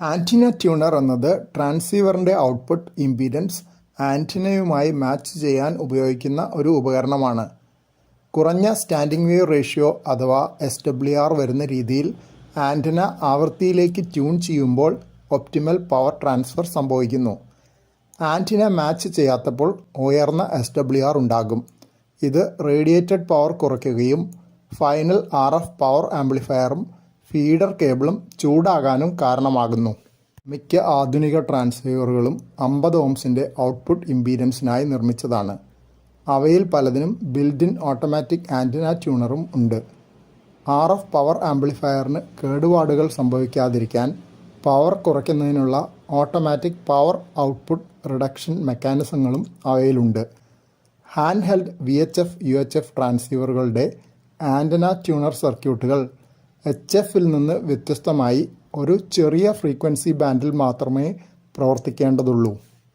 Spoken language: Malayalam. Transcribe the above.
ആന്റിന ട്യൂണർ എന്നത് ട്രാൻസീവറിന്റെ ഔട്ട്പുട്ട് ഇംപീഡൻസ് ആന്റിനയുമായി മാച്ച് ചെയ്യാൻ ഉപയോഗിക്കുന്ന ഒരു ഉപകരണമാണ്. കുറഞ്ഞ സ്റ്റാൻഡിംഗ് വേവ് റേഷ്യോ അഥവാ എസ് ഡബ്ല്യു ആർ വരുന്ന രീതിയിൽ ആന്റിന ആവൃത്തിയിലേക്ക് ട്യൂൺ ചെയ്യുമ്പോൾ ഒപ്റ്റിമൽ പവർ ട്രാൻസ്ഫർ സംഭവിക്കുന്നു. ആന്റിന മാച്ച് ചെയ്യാത്തപ്പോൾ ഉയർന്ന എസ് ഡബ്ല്യു ആർ ഉണ്ടാകും. ഇത് റേഡിയേറ്റഡ് പവർ കുറയ്ക്കുകയും ഫൈനൽ ആർ എഫ് പവർ ആംപ്ലിഫയറും ഫീഡർ കേബിളും ചൂടാകാനും കാരണമാകുന്നു. മിക്ക ആധുനിക ട്രാൻസ്ഫീവറുകളും അമ്പത് ഓംസിന്റെ ഔട്ട്പുട്ട് ഇംപീഡൻസിനായി നിർമ്മിച്ചതാണ്. അവയിൽ പലതിനും ബിൽഡിൻ ഓട്ടോമാറ്റിക് ആന്റിന ട്യൂണറും ഉണ്ട്. ആർ എഫ് പവർ ആംപ്ലിഫയറിന് കേടുപാടുകൾ സംഭവിക്കാതിരിക്കാൻ പവർ കുറയ്ക്കുന്നതിനുള്ള ഓട്ടോമാറ്റിക് പവർ ഔട്ട്പുട്ട് റിഡക്ഷൻ മെക്കാനിസങ്ങളും അവയിലുണ്ട്. Hand held V H F U H F ട്രാൻസ്സീവറുകളുടെ antenna tuner സർക്യൂട്ടുകൾ എച്ച് എഫിൽ നിന്ന് വ്യത്യസ്തമായി ഒരു ചെറിയ ഫ്രീക്വൻസി ബാൻഡിൽ മാത്രമേ പ്രവർത്തിക്കേണ്ടതുള്ളൂ.